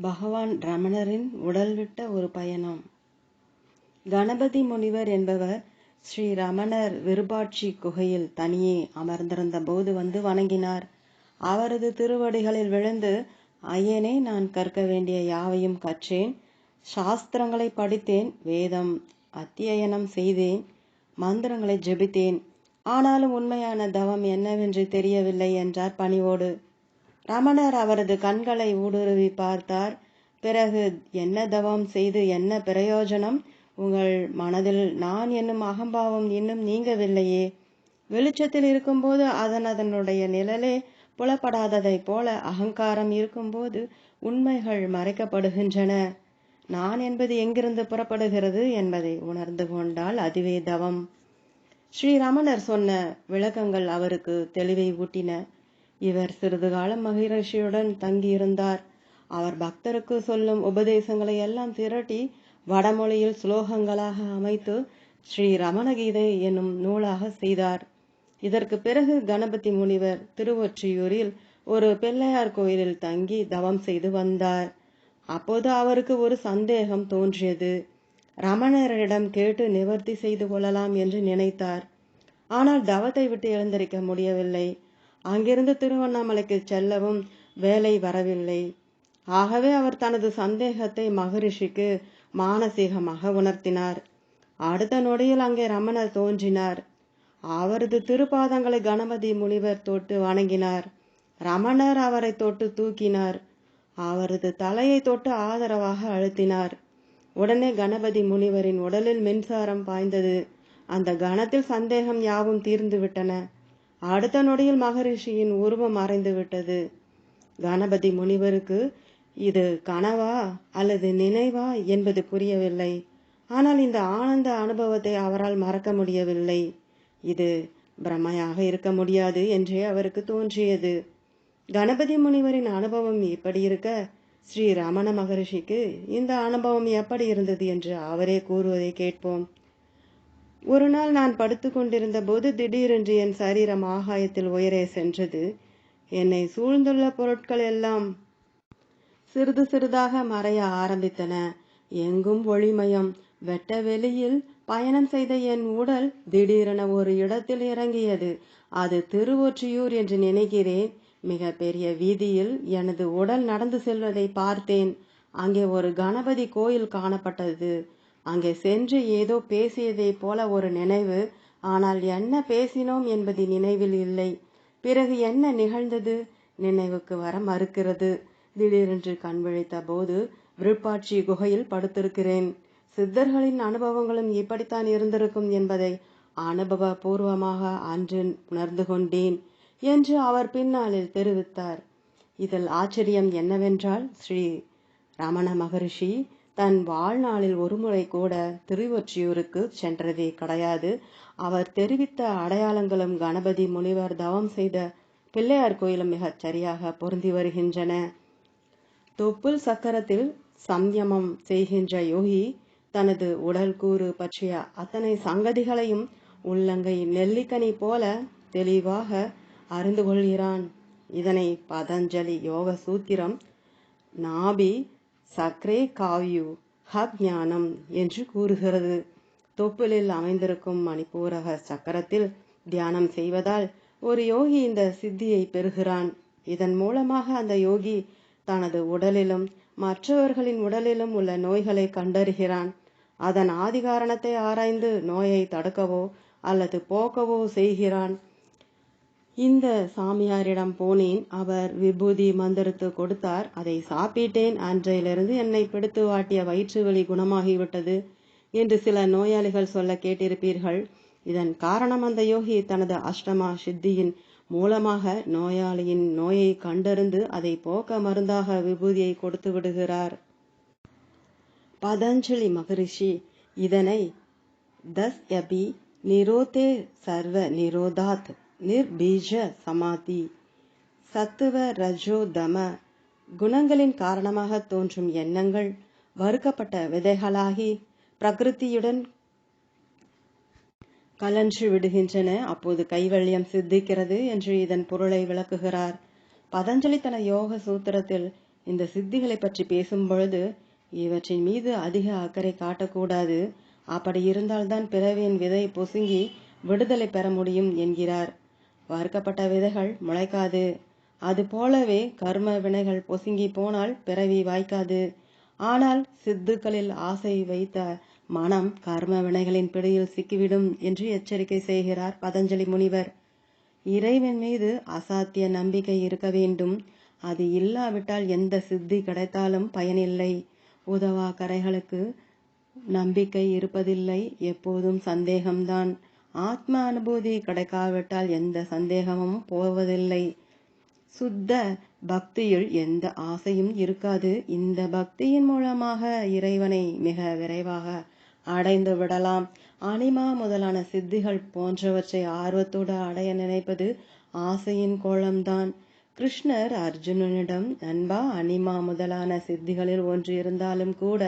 பகவான் ரமணரின் உடல் விட்ட ஒரு பயணம். கணபதி முனிவர் என்பவர் ஸ்ரீ ரமணர் விருபாட்சி குகையில் தனியே அமர்ந்திருந்த போது வந்து வணங்கினார். அவரது திருவடிகளில் விழுந்து ஐயனே நான் கற்க வேண்டிய யாவையும் கற்றேன். சாஸ்திரங்களை படித்தேன். வேதம் அத்தியனம் செய்தேன். மந்திரங்களை ஜெபித்தேன். ஆனாலும் உண்மையான தவம் என்னவென்று தெரியவில்லை என்றார் பணிவோடு. ரமணர் அவரது கண்களை ஊடுருவி பார்த்தார். பிறகு என்ன தவம் செய்து என்ன பிரயோஜனம்? உங்கள் மனதில் நான் என்னும் அகம்பாவம் இன்னும் நீங்கவில்லையே. வெளிச்சத்தில் இருக்கும்போது அதன் அதனுடைய நிழலே புலப்படாததைப் போல அகங்காரம் இருக்கும்போது உண்மைகள் மறைக்கப்படுகின்றன. நான் என்பது எங்கிருந்து புறப்படுகிறது என்பதை உணர்ந்து கொண்டால் அதுவே தவம். ஸ்ரீ ரமணர் சொன்ன விளக்கங்கள் அவருக்கு தெளிவை ஊட்டின. இவர் சிறிது காலம் மகிழ்ச்சியுடன் தங்கியிருந்தார். அவர் பக்தருக்கு சொல்லும் உபதேசங்களை எல்லாம் திரட்டி வடமொழியில் ஸ்லோகங்களாக அமைத்து ஸ்ரீ ரமணகீதை என்னும் நூலாக செய்தார். இதற்கு பிறகு கணபதி முனிவர் திருவொற்றியூரில் ஒரு பிள்ளையார் கோயிலில் தங்கி தவம் செய்து வந்தார். அப்போது அவருக்கு ஒரு சந்தேகம் தோன்றியது. ரமணரிடம் கேட்டு நிவர்த்தி செய்து கொள்ளலாம் என்று நினைத்தார். ஆனால் தவத்தை விட்டு எழுந்திருக்க முடியவில்லை. அங்கிருந்து திருவண்ணாமலைக்கு செல்லவும் வேலை வரவில்லை. ஆகவே அவர் தனது சந்தேகத்தை மகரிஷிக்கு மானசீகமாக உணர்த்தினார். அடுத்த நொடியில் அங்கே ரமணர் தோன்றினார். அவரது திருப்பாதங்களை கணபதி முனிவர் தொட்டு வணங்கினார். ரமணர் அவரை தொட்டு தூக்கினார். அவரது தலையை தொட்டு ஆதரவாக அழுத்தினார். உடனே கணபதி முனிவரின் உடலில் மின்சாரம் பாய்ந்தது. அந்த கணத்தில் சந்தேகம் யாவும் தீர்ந்துவிட்டன அடுத்த நொடியில் மகரிஷியின் உருவம் மறைந்து விட்டது. கணபதி முனிவருக்கு இது கனவா அல்லது நினைவா என்பது புரியவில்லை. ஆனால் இந்த ஆனந்த அனுபவத்தை அவரால் மறக்க முடியவில்லை. இது பிரமையாக இருக்க முடியாது என்றே அவருக்கு தோன்றியது. கணபதி முனிவரின் அனுபவம் இப்படி இருக்க ஸ்ரீ ரமண மகரிஷிக்கு இந்த அனுபவம் எப்படி இருந்தது? என்று அவரே கூறுவதை கேட்போம். ஒரு நாள் நான் படுத்து கொண்டிருந்த போது திடீரென்று என் சரீரம் ஆகாயத்தில் உயரே சென்றது. என்னை சூழ்ந்துள்ள பொருட்கள் எல்லாம் சிறிது சிறிதாக மறைய ஆரம்பித்தன. எங்கும் ஒளிமயம். வெட்ட வெளியில் பயணம் செய்த என் உடல் திடீரென ஒரு இடத்தில் இறங்கியது. அது திருவொற்றியூர் என்று நினைக்கிறேன். மிக பெரிய வீதியில் எனது உடல் நடந்து செல்வதை பார்த்தேன். அங்கே ஒரு கணபதி கோயில் காணப்பட்டது. அங்கே சென்று ஏதோ பேசியதைப் போல ஒரு நினைவு ஆனால் என்ன பேசினோம் என்பது நினைவில் இல்லை. பிறகு என்ன நிகழ்ந்தது? நினைவுக்கு வர மறுக்கிறது. திடீரென்று கண் விழித்த போது விருப்பாட்சி குகையில் படுத்திருக்கிறேன். சித்தர்களின் அனுபவங்களும் இப்படித்தான் இருந்திருக்கும் என்பதை அனுபவ பூர்வமாக அன்று உணர்ந்து கொண்டேன் என்று அவர் பின்னாளில் தெரிவித்தார். இதில் ஆச்சரியம் என்னவென்றால் ஸ்ரீ ரமண மகரிஷி தன் வாழ்நாளில் ஒருமுறை கூட திருவொற்றியூருக்கு சென்றதே கிடையாது. அவர் தெரிவித்த அடையாளங்களும் கணபதி முனிவர் தவம் செய்த பிள்ளையார் கோயிலும் மிகச் சரியாக பொருந்தி வருகின்றன. தொப்புள் சக்கரத்தில் சம்யமம் செய்கின்ற யோகி தனது உடல் கூறு பற்றிய அத்தனை சங்கதிகளையும் உள்ளங்கை நெல்லிக்கனி போல தெளிவாக அறிந்து கொள்கிறான். இதனை பதஞ்சலி யோக சூத்திரம் நாபி சக்ரே காவ்யு ஹக்ஞானம் என்று கூறுகிறது. தொப்புளில் அமைந்திருக்கும் மணிப்பூரக சக்கரத்தில் தியானம் செய்வதால் ஒரு யோகி இந்த சித்தியை பெறுகிறான். இதன் மூலமாக அந்த யோகி தனது உடலிலும் மற்றவர்களின் உடலிலும் உள்ள நோய்களை கண்டறிகிறான். அதன் ஆதி காரணத்தை ஆராய்ந்து நோயை தடுக்கவோ அல்லது போக்கவோ செய்கிறான். இந்த சாமியாரிடம் போனேன். அவர் விபூதி மந்திரத்து கொடுத்தார். அதை சாப்பிட்டேன். அன்றையிலிருந்து என்னை பிடித்து வாட்டிய வயிற்று வலி குணமாகிவிட்டது என்று சில நோயாளிகள் சொல்ல கேட்டிருப்பீர்கள். இதன் காரணம் அந்த யோகி தனது அஷ்டமா சித்தியின் மூலமாக நோயாளியின் நோயை கண்டறிந்து அதை போக்க மருந்தாக விபூதியை கொடுத்து விடுகிறார். பதஞ்சலி மகரிஷி இதனை தஸ் எபி நிரோதே சர்வ நிரோதாத் நிர்பீஜ சமாதி. சத்துவ ரஜோ தம. குணங்களின் காரணமாக தோன்றும் எண்ணங்கள் வறுக்கப்பட்ட விதைகளாகி பிரகிருதியுடன் கலன்று விடுகின்றன. அப்போது கைவல்யம் சித்திக்கிறது என்று இதன் பொருளை விளக்குகிறார். பதஞ்சலி தன யோக சூத்திரத்தில் இந்த சித்திகளை பற்றி பேசும் பொழுது இவற்றின் மீது அதிக அக்கறை காட்டக்கூடாது. அப்படி இருந்தால்தான் பிறவியின் விதை பொசுங்கி விடுதலை பெற முடியும் என்கிறார். வறுக்கப்பட்ட விதைகள் முளைக்காது. அது போலவே கர்ம வினைகள் பொசுங்கி போனால் பிறவி வாய்க்காது. ஆனால் சித்துக்களில் ஆசை வைத்த மனம் கர்ம வினைகளின் பிடியில் சிக்கிவிடும் என்று எச்சரிக்கை செய்கிறார் பதஞ்சலி முனிவர். இறைவன் மீது அசாத்திய நம்பிக்கை இருக்க வேண்டும். அது இல்லாவிட்டால் எந்த சித்தி கிடைத்தாலும் பயனில்லை. உதவா கரைகளுக்கு நம்பிக்கை இருப்பதில்லை. எப்போதும் சந்தேகம்தான். ஆத்ம அனுபூதி கிடைக்காவிட்டால் எந்த சந்தேகமும் போவதில்லை. சுத்த பக்தியில் எந்த ஆசையும் இருக்காது. இந்த பக்தியின் மூலமாக இறைவனை மிக விரைவாக அடைந்து விடலாம். அனிமா முதலான சித்திகள் போன்றவற்றை ஆர்வத்தோடு அடைய நினைப்பது ஆசையின் கோலம்தான். கிருஷ்ணர் அர்ஜுனனிடம் நண்பா அனிமா முதலான சித்திகளில் ஒன்று இருந்தாலும் கூட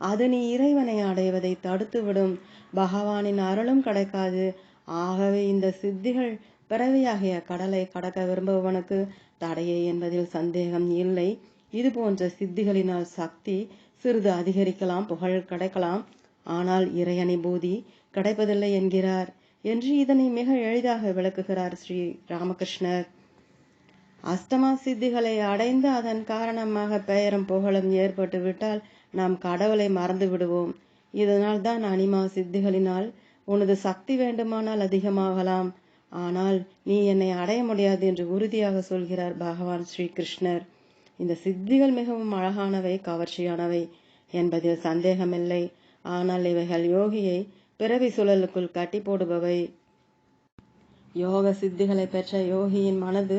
அது நீ இறைவனை அடைவதை தடுத்துவிடும். பகவானின் அருளும் கிடைக்காது. ஆகவே இந்த சித்திகள் பிறவியாகிய கடலை கடக்க விரும்புவனுக்கு தடையே என்பதில் சந்தேகம் இல்லை. இது போன்ற சித்திகளினால் சக்தி சிறிது அதிகரிக்கலாம் புகழ் கிடைக்கலாம். ஆனால் இறையணி பூதி கிடைப்பதில்லை என்கிறார் என்று இதனை மிக எளிதாக விளக்குகிறார் ஸ்ரீ ராமகிருஷ்ணர். அஸ்தமா சித்திகளை அடைந்து அதன் காரணமாக பெயரும் புகழும் ஏற்பட்டு விட்டால் நாம் கடவுளை மறந்து விடுவோம். இதனால் தான் அனிமா சித்திகளினால் உனது சக்தி வேண்டுமானால் அதிகமாகலாம். ஆனால் நீ என்னை அடைய முடியாது என்று உறுதியாக சொல்கிறார் பகவான் ஸ்ரீ கிருஷ்ணர் இந்த சித்திகள் மிகவும் அழகானவை கவர்ச்சியானவை என்பதில் சந்தேகமில்லை. ஆனால் இவைகள் யோகியை பிறவி சுழலுக்குள் கட்டி போடுபவை. யோக சித்திகளை பெற்ற யோகியின் மனது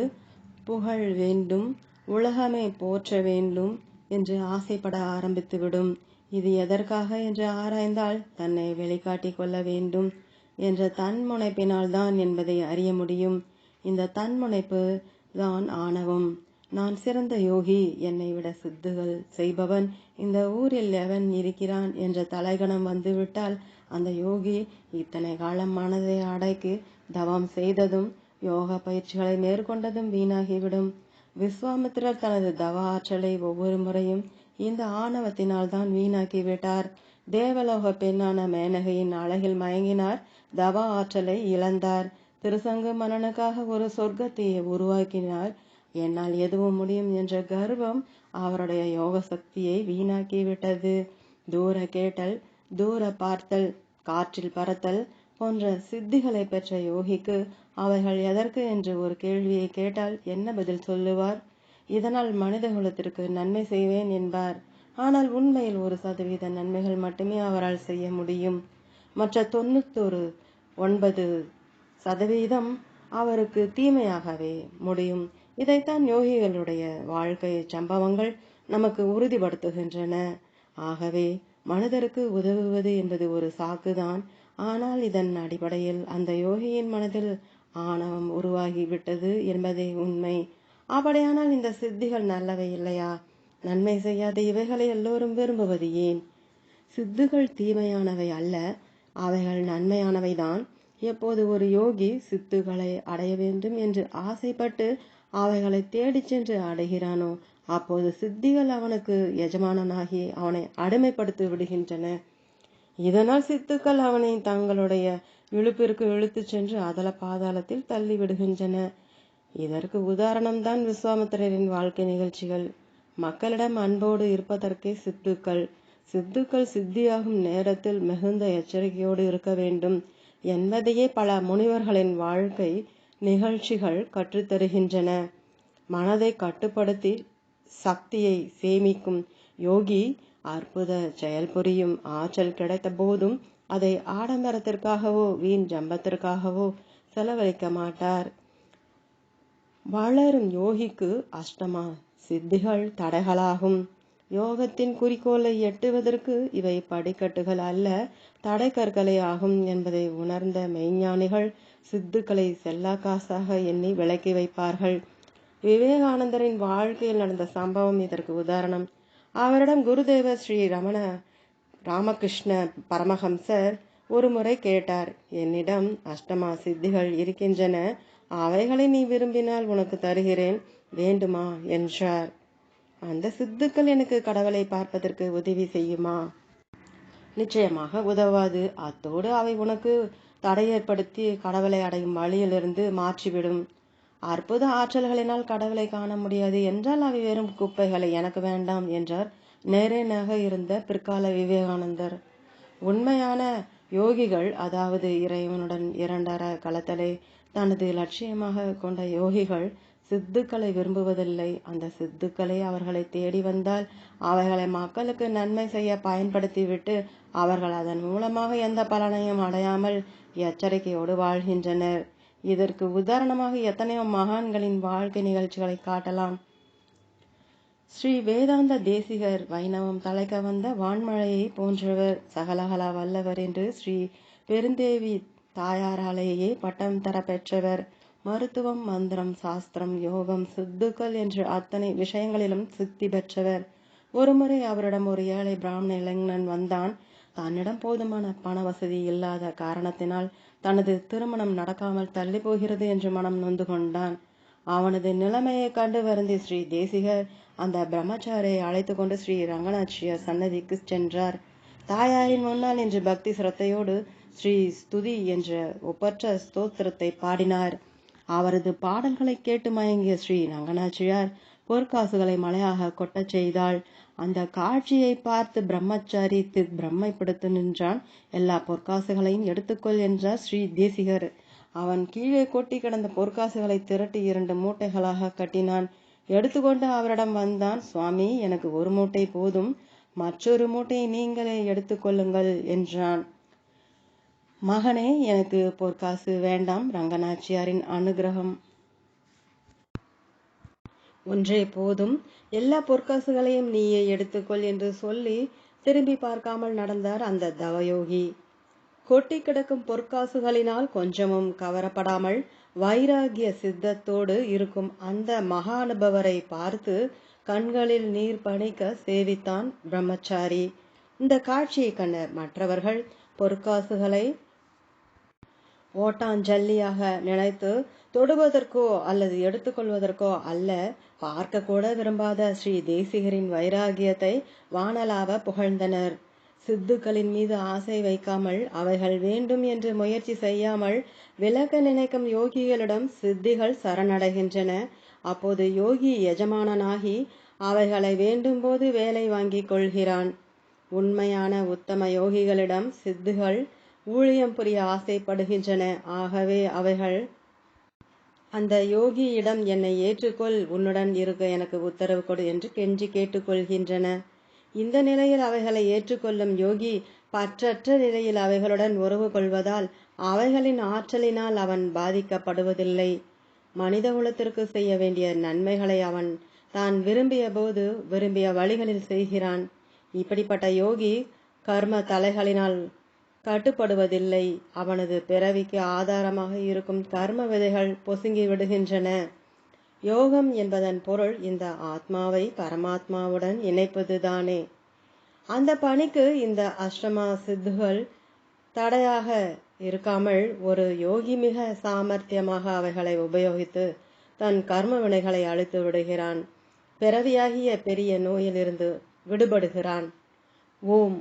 புகழ் வேண்டும் உலகமே போற்ற வேண்டும். என்று ஆசைப்பட ஆரம்பித்துவிடும். இது எதற்காக என்று ஆராய்ந்தால் தன்னை வெளிக்காட்டிக் கொள்ள வேண்டும் என்ற தன்முனைப்பினால் தான் என்பதை அறிய முடியும். இந்த தன்முனைப்பு தான் ஆணவம். நான் சிறந்த யோகி என்னை விட சித்துகள் செய்பவன் இந்த ஊரில் எவன் இருக்கிறான் என்ற தலைகணம் வந்துவிட்டால் அந்த யோகி இத்தனை காலம் மனதை அடைக்கு தவம் செய்ததும் யோக பயிற்சிகளை மேற்கொண்டதும் வீணாகிவிடும். விஸ்வாமித்திரர் தனது தவ ஆற்றலை ஒவ்வொரு முறையும் இந்த ஆணவத்தினால் தான் வீணாக்கி விட்டார். தேவலோக பெண்ணான மேனகையின் அழகில் மயங்கினார். தவ ஆற்றலை இழந்தார். திருசங்க மன்னனுக்காக ஒரு சொர்க்கத்தையை உருவாக்கினார். என்னால் எதுவும் முடியும் என்ற கர்வம் அவருடைய யோக சக்தியை வீணாக்கி விட்டது தூர கேட்டல் தூர பார்த்தல் காற்றில் பறத்தல் போன்ற சித்திகளை பெற்ற யோகிக்கு அவைகள் எதற்கு என்று ஒரு கேள்வியை கேட்டால் என்ன பதில் சொல்லுவார்? இதனால் மனித குலத்திற்கு நன்மை செய்வேன் என்பார். ஆனால் உண்மையில் ஒரு சதவீத நன்மைகள் மட்டுமே அவரால் செய்ய முடியும். மற்ற தொண்ணூத்தொரு ஒன்பது சதவீதம் அவருக்கு தீமையாகவே முடியும். இதைத்தான் யோகிகளுடைய வாழ்க்கை சம்பவங்கள் நமக்கு உறுதிப்படுத்துகின்றன. ஆகவே மனிதருக்கு உதவுவது என்பது ஒரு சாக்குதான். ஆனால் இதன் அடிப்படையில் அந்த யோகியின் மனதில் ஆணவம் உருவாகிவிட்டது என்பதே உண்மை. அப்படியானால் இந்த சித்திகள் நல்லவை இல்லையா? நன்மை செய்யாத இவைகளை எல்லோரும் விரும்புவது ஏன்? சித்துகள் தீமையானவை அல்ல அவைகள் நன்மையானவைதான் எப்போது ஒரு யோகி சித்துகளை அடைய வேண்டும் என்று ஆசைப்பட்டு அவைகளை தேடிச் சென்று அடைகிறானோ அப்போது சித்திகள் அவனுக்கு எஜமானனாகி அவனை அடிமைப்படுத்தி விடுகின்றன. இதனால் சித்துக்கள் அவனை தங்களுடைய இழுப்பிற்கு இழுத்துச் சென்று அதல பாதாளத்தில் தள்ளி விடுகின்றன. இதற்கு உதாரணம்தான் விஸ்வாமித்திரரின் வாழ்க்கை நிகழ்ச்சிகள். மக்களிடம் அன்போடு இருப்பதற்கே சித்துக்கள். சித்துக்கள் சித்தியாகும் நேரத்தில் மிகுந்த எச்சரிக்கையோடு இருக்க வேண்டும். என்பதையே பல முனிவர்களின் வாழ்க்கை நிகழ்ச்சிகள் கற்றுத்தருகின்றன மனதை கட்டுப்படுத்தி சக்தியை சேமிக்கும் யோகி அற்புத செயல் புரியும் ஆற்றல் கிடைத்த போதும் அதை ஆடம்பரத்திற்காகவோ வீண் ஜம்பத்திற்காகவோ செலவழிக்க மாட்டார். வளரும் யோகிக்கு அஷ்டமா சித்திகள் தடைகளாகும். யோகத்தின் குறிக்கோளை எட்டுவதற்கு இவை படிக்கட்டுகள் அல்ல தடைக்கற்களே ஆகும் என்பதை உணர்ந்த மெய்ஞானிகள் சித்துக்களை செல்லா காசாக எண்ணி விலக்கி வைப்பார்கள். விவேகானந்தரின் வாழ்க்கையில் நடந்த சம்பவம் இதற்கு உதாரணம். அவரிடம் குருதேவர் ஸ்ரீ ரமண ராமகிருஷ்ண பரமஹம்சர் ஒருமுறை கேட்டார் என்னிடம் அஷ்டமா சித்திகள் இருக்கின்றன அவைகளை நீ விரும்பினால் உனக்கு தருகிறேன் வேண்டுமா? என்றார். அந்த சித்துக்கள் எனக்கு கடவுளை பார்ப்பதற்கு உதவி செய்யுமா? நிச்சயமாக உதவாது. அத்தோடு அவை உனக்கு தடை ஏற்படுத்தி கடவுளை அடையும் வழியிலிருந்து மாற்றிவிடும். அற்புத ஆற்றல்களினால் கடவுளை காண முடியாது என்றால் அவை வெறும் குப்பைகளை. எனக்கு வேண்டாம் என்றார். நேரேனாக இருந்த பிற்கால விவேகானந்தர். உண்மையான யோகிகள் அதாவது இறைவனுடன் இரண்டர கலத்தலை தனது லட்சியமாக கொண்ட யோகிகள் சித்துக்களை விரும்புவதில்லை. அந்த சித்துக்களை அவர்களை தேடி வந்தால் அவைகளை மக்களுக்கு நன்மை செய்ய பயன்படுத்திவிட்டு அவர்கள் அதன் மூலமாக எந்த பலனையும் அடையாமல் எச்சரிக்கையோடு வாழ்கின்றனர். இதற்கு உதாரணமாக எத்தனையோ மகான்களின் வாழ்க்கை நிகழ்ச்சிகளை காட்டலாம். ஸ்ரீ வேதாந்த தேசிகர் வைணவம் தலைக்க வந்த வான்மழையை போன்றவர் சகலகலா வல்லவர் என்று ஸ்ரீ பெருந்தேவி தாயாராலேயே பட்டம் தர பெற்றவர். மருத்துவம் மந்திரம் சாஸ்திரம் யோகம் சித்துக்கள் என்று அத்தனை விஷயங்களிலும் சித்தி பெற்றவர். ஒருமுறை அவரிடம் ஒரு ஏழை பிராமண இளைஞன் வந்தான். தன்னிடம் போதுமான பண வசதி இல்லாத காரணத்தினால் தனது திருமணம் நடக்காமல் தள்ளி போகிறது என்று மனம் நொந்து கொண்டான். அவனது நிலைமையை கண்டு வருந்தி ஸ்ரீ தேசிகர் அந்த பிரம்மச்சாரியை அழைத்து கொண்டு ஸ்ரீ ரங்கநாச்சியர் சன்னதிக்கு சென்றார். தாயாரின் முன்னால் என்று பக்தி சிரத்தையோடு ஸ்ரீ ஸ்துதி என்ற ஒப்பற்ற ஸ்தோத்திரத்தை பாடினார். அவரது பாடல்களை கேட்டு மயங்கிய ஸ்ரீ ரங்கநாச்சியார் பொற்காசுகளை மலையாக கொட்டச் செய்தாள். அந்த காட்சியை பார்த்து பிரம்மச்சாரி பிரம்மைப்படுத்து நின்றான். எல்லா பொற்காசுகளையும் எடுத்துக்கொள் என்றார் ஸ்ரீ தேசிகர். அவன் கீழே கொட்டி கிடந்த பொற்காசுகளை திரட்டி இரண்டு மூட்டைகளாக கட்டினான். எடுத்துக்கொண்டு அவரிடம் வந்தான் சுவாமி எனக்கு ஒரு மூட்டை போதும். மற்றொரு மூட்டையை நீங்களே எடுத்துக்கொள்ளுங்கள் என்றான். மகனே எனக்கு பொற்காசு வேண்டாம். ரங்கநாச்சியாரின் அனுகிரகம். ஒன்றே போதும். எல்லா பொற்காசுகளையும் நீயே எடுத்துக்கொள் என்று சொல்லி திரும்பி பார்க்காமல் நடந்தார் அந்த தவயோகி. கொட்டி கிடக்கும் பொற்காசுகளினால் கொஞ்சமும் கவரப்படாமல் வைராகிய சித்தத்தோடு இருக்கும் அந்த மகானுபவரை பார்த்து கண்களில் நீர் பணிக்க சேவித்தான் பிரம்மச்சாரி. இந்த காட்சியை கண்ட மற்றவர்கள் பொற்காசுகளை ஓட்டாஞ்சல்லியாக நினைத்து தொடுவதற்கோ அல்லது எடுத்துக்கொள்வதற்கோ அல்ல. பார்க்க கூட விரும்பாத ஸ்ரீ தேசிகரின் வைராகியத்தை வானலாவ புகழ்ந்தனர். சித்துக்களின் மீது ஆசை வைக்காமல் அவைகள் வேண்டும் என்று முயற்சி செய்யாமல் விலக நினைக்கும் யோகிகளிடம் சித்திகள் சரணடைகின்றன. அப்போது யோகி எஜமானனாகி அவைகளை வேண்டும் போது வேலை வாங்கிக் கொள்கிறான். உண்மையான உத்தம யோகிகளிடம் சித்துகள் ஊழியம் புரிய ஆசைப்படுகின்றன. ஆகவே அவைகள் அந்த யோகியிடம் என்னை ஏற்றுக்கொள் உன்னுடன் இருக்க எனக்கு உத்தரவு கொடு என்று கெஞ்சி கேட்டுக்கொள்கின்றன. இந்த நிலையில் அவைகளை ஏற்றுக்கொள்ளும் யோகி பற்றற்ற நிலையில் அவைகளுடன் உறவு கொள்வதால் அவைகளின் ஆற்றலினால் அவன் பாதிக்கப்படுவதில்லை. மனித குலத்திற்கு செய்ய வேண்டிய நன்மைகளை அவன் தான் விரும்பிய போது விரும்பிய வழிகளில் செய்கிறான். இப்படிப்பட்ட யோகி கர்ம தலைகளினால் கட்டுப்படுவதில்லை. அவனது பிறவிக்கு ஆதாரமாக இருக்கும் கர்ம விதைகள் பொசுங்கி விடுகின்றன. யோகம் என்பதன் பொருள் இந்த ஆத்மாவை பரமாத்மாவுடன் இணைப்பதுதானே. அந்த பணிக்கு இந்த அஷ்டமா சித்துகள் தடையாக இருக்காமல் ஒரு யோகி மிக சாமர்த்தியமாக அவைகளை உபயோகித்து தன் கர்ம வினைகளை அழித்து விடுகிறான். பிறவியாகிய பெரிய நோயிலிருந்து விடுபடுகிறான். ஓம்.